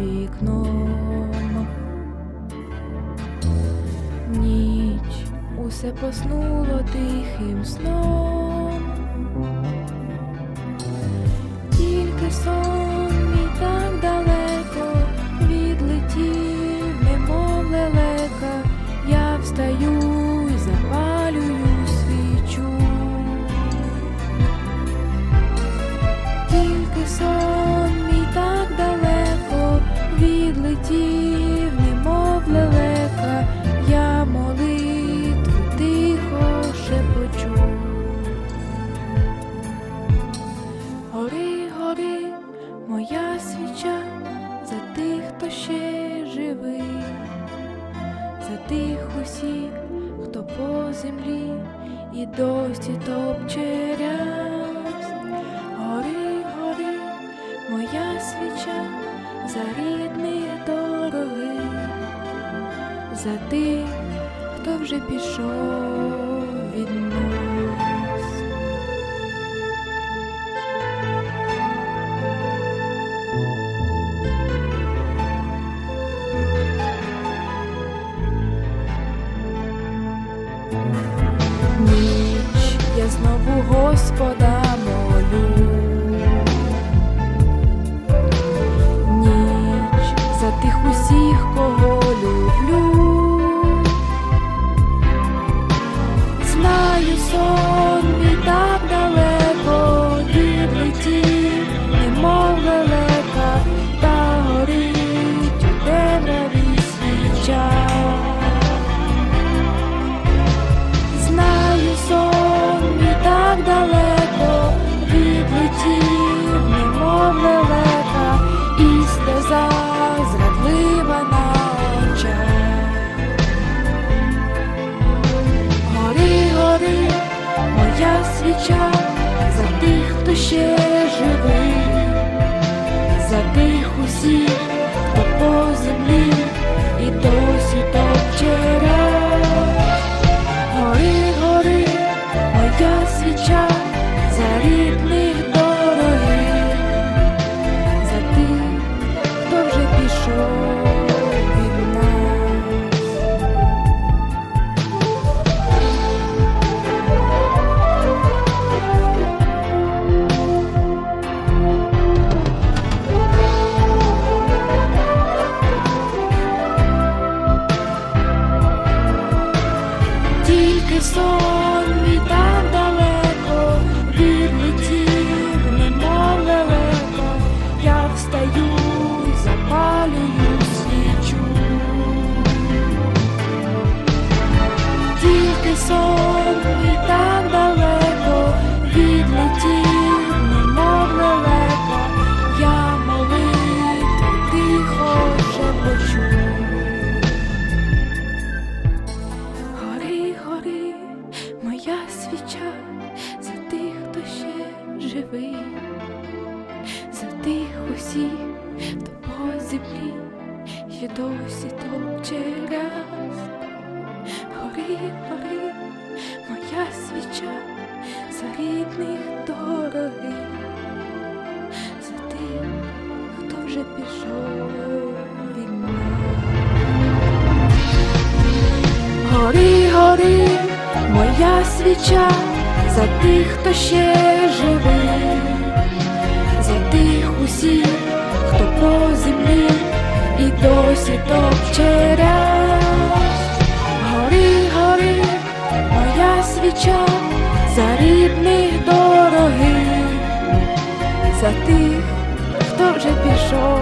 вікном. Ніч усе поснуло тихим сном. Відлетів, немов лелека, я молитву тихо шепочу. Гори, гори, моя свіча за тих, хто ще живий, за тих усіх, хто по землі і досі топче ряс. Гори, гори, моя свіча за рідних за тих, хто вже пішов від нас. Ніч я знову Господа It's the one. Свіча за тих, хто ще живий, за тих усіх, хто по землі ще досі топче ряс. Гори, гори, моя свіча за рідних дорогих, за тих, хто вже пішов від нас. Гори, гори, моя свіча за тих, хто ще живий, за тих усіх, хто по землі і досі топче ряс. Гори, гори, моя свіча за рідних дорогих, за тих, хто вже пішов